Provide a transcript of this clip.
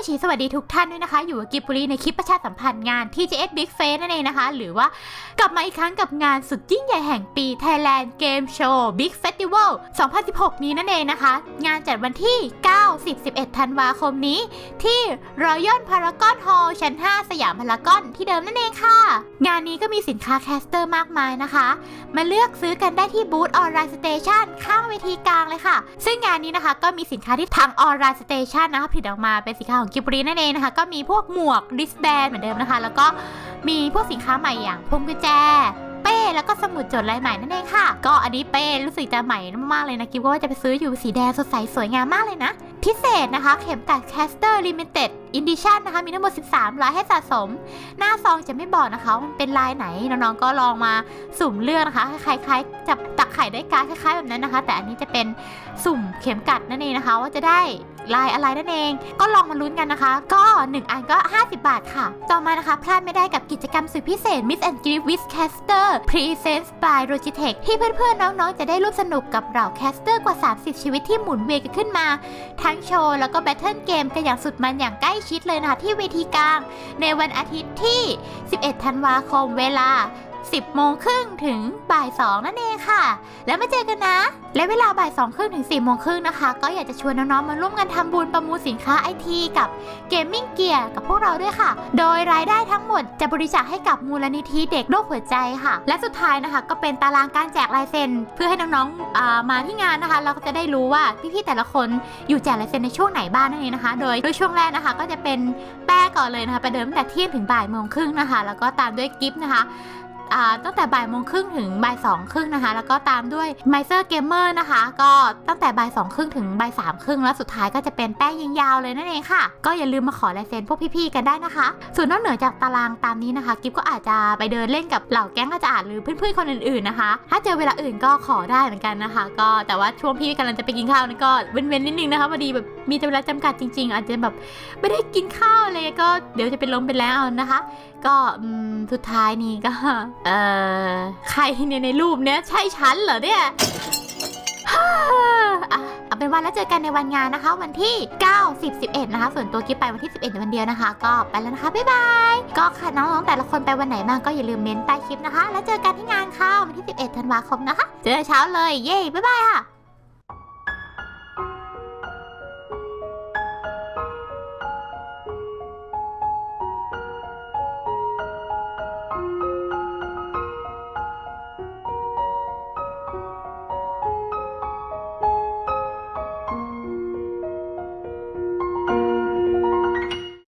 มาชีสวัสดีทุกท่านด้วยนะคะ อยู่กับกิบบุรีในคลิปประชาสัมพันธ์งาน TGS Big Face นั่นเองนะคะ หรือว่ากลับมาอีกครั้งกับงานสุดยิ่งใหญ่แห่งปี Thailand Game Show Big Festival 2016 นี้นั่นเองนะคะ งานจัดวันที่ 9 10 11 ธันวาคมนี้ ที่ Royal Paragon Hall ชั้น 5 สยามพารากอนที่เดิมนั่นเองค่ะ งานนี้ก็มีสินค้าแคสเตอร์มากมายนะคะ มาเลือกซื้อกันได้ที่บูธออนไลน์สเตชันข้างเวทีกลางเลยค่ะ ซึ่งงานนี้นะคะก็มีสินค้าที่ทางออนไลน์สเตชันนะคะผลิตออกมาเป็นสินค้าของกิบรีนั่นเองนะคะ ก็มีพวกหมวกดิสแบนเหมือนเดิมนะคะ แล้วก็มีพวกสินค้าใหม่อย่างพวงกุญแจเป้แล้วก็สมุดจดลายใหม่นั่นเองค่ะ ก็อันนี้เป้รู้สึกจะใหม่มากๆเลยนะกิบว่าจะไปซื้ออยู่สีแดงสดใสสวยงามมากเลยนะ พิเศษนะคะ เข็มกัดแคสเตอร์ลิมิเต็ดอินดิชันนะคะ มีทั้งหมด 13ลายให้สะสม หน้าซองจะไม่บอกนะคะมันเป็นลายไหน น้องๆก็ลองมาสุ่มเลือกนะคะคล้ายๆจับตักไข่ได้การคล้ายๆแบบนั้นนะคะ แต่อันนี้จะเป็นสุ่มเข็มกัดนั่นเองนะคะ ว่าจะได้ลายอะไรนั่นเอง ก็ลองมาลุ้นกันนะคะ ก็ 1 อันก็ 50 บาทค่ะ ต่อมานะคะ พลาดไม่ได้กับกิจกรรมสุดพิเศษ Miss and Gift with Caster Presents by Logitech ที่เพื่อนๆ น้องๆ จะได้ร่วมสนุกกับเหล่าแคสเตอร์กว่า 30 ชีวิตที่หมุนเวียนกันขึ้นมาทั้งโชว์ แล้วก็แบทเทิลเกมกันอย่างสุดมันอย่างใกล้ชิดเลยนะคะที่เวทีกลาง ในวันอาทิตย์ที่ 11 ธันวาคมเวลา 10โมงครึ่งถึงบ่าย2นั่นเองค่ะ แล้วมาเจอกันนะ และเวลาบ่าย2ครึ่งถึง4โมงครึ่งนะคะ ก็อยากจะชวนน้องๆมาร่วมกันทำบุญประมูลสินค้าไอทีกับเกมมิ่งเกียร์กับพวกเราด้วยค่ะ โดยรายได้ทั้งหมดจะบริจาคให้กับมูลนิธิเด็กโรคหัวใจค่ะ และสุดท้ายนะคะก็เป็นตารางการแจกลายเซ็น เพื่อให้น้องๆามาที่งานนะคะ เราก็จะได้รู้ว่าพี่ๆแต่ละคนอยู่แจกลายเซ็นในช่วงไหนบ้างนั่นเองนะคะ โดยโดยช่วงแรกนะคะ ก็จะเป็นแป้ก่อนเลยนะคะไปเดินตั้งแต่เที่ยงถึงบ่ายโมงครึ่งนะคะ แล้วก็ตามด้วยกิฟต์นะคะ ตั้งแต่บ่ายโมงครึ่งถึงบ่ายสองครึ่งนะคะ แล้วก็ตามด้วย m i เซอร์เกมเมอร์นะคะ ก็ตั้งแต่บ่ายสองครึ่งถึงบ่ายสามครึ่งแล้วสุดท้ายก็จะเป็นแป้งยิงยาวเลยนั่นเองค่ะ ก็อย่าลืมมาขอลายเซ็นพวกพี่ๆกันได้นะคะ ส่วนนอกเหนือจากตารางตามนี้นะคะกิฟก็อาจจะไปเดินเล่นกับเหล่าแก๊งอาจารย์หรือเพื่อนๆคนอื่นๆนะคะ ถ้าเจอเวลาอื่นก็ขอได้เหมือนกันนะคะ ก็แต่ว่าช่วงพี่กำลังจะไปกินข้าวนี่ก็เว้นๆนิดนึงนะคะพอดีแบบมีเวลาจำกัดจริง ๆ อาจจะแบบไม่ได้กินข้าวเลยก็เดี๋ยวจะเป็นลมไปแล้วนะคะก็สุดท้ายนี้ก็ เออใครเนี่ยในรูปเนี้ยใช่ฉันเหรอเนี่ยเอาเป็นวันแล้วเจอกันในวันงานนะคะ วันที่ 9 10 11 นะคะ ส่วนตัวกิ๊บไปวันที่ 11วันเดียวนะคะ ก็ไปแล้วนะคะ บ๊ายบาย ก็ค่ะน้องๆแต่ละคนไปวันไหนบ้างก็อย่าลืมเม้นใต้คลิปนะคะ แล้วเจอกันที่งานค่ะวันที่ 11 ธันวาคมนะคะ เจอเช้าเลย เย้ บ๊ายบายค่ะ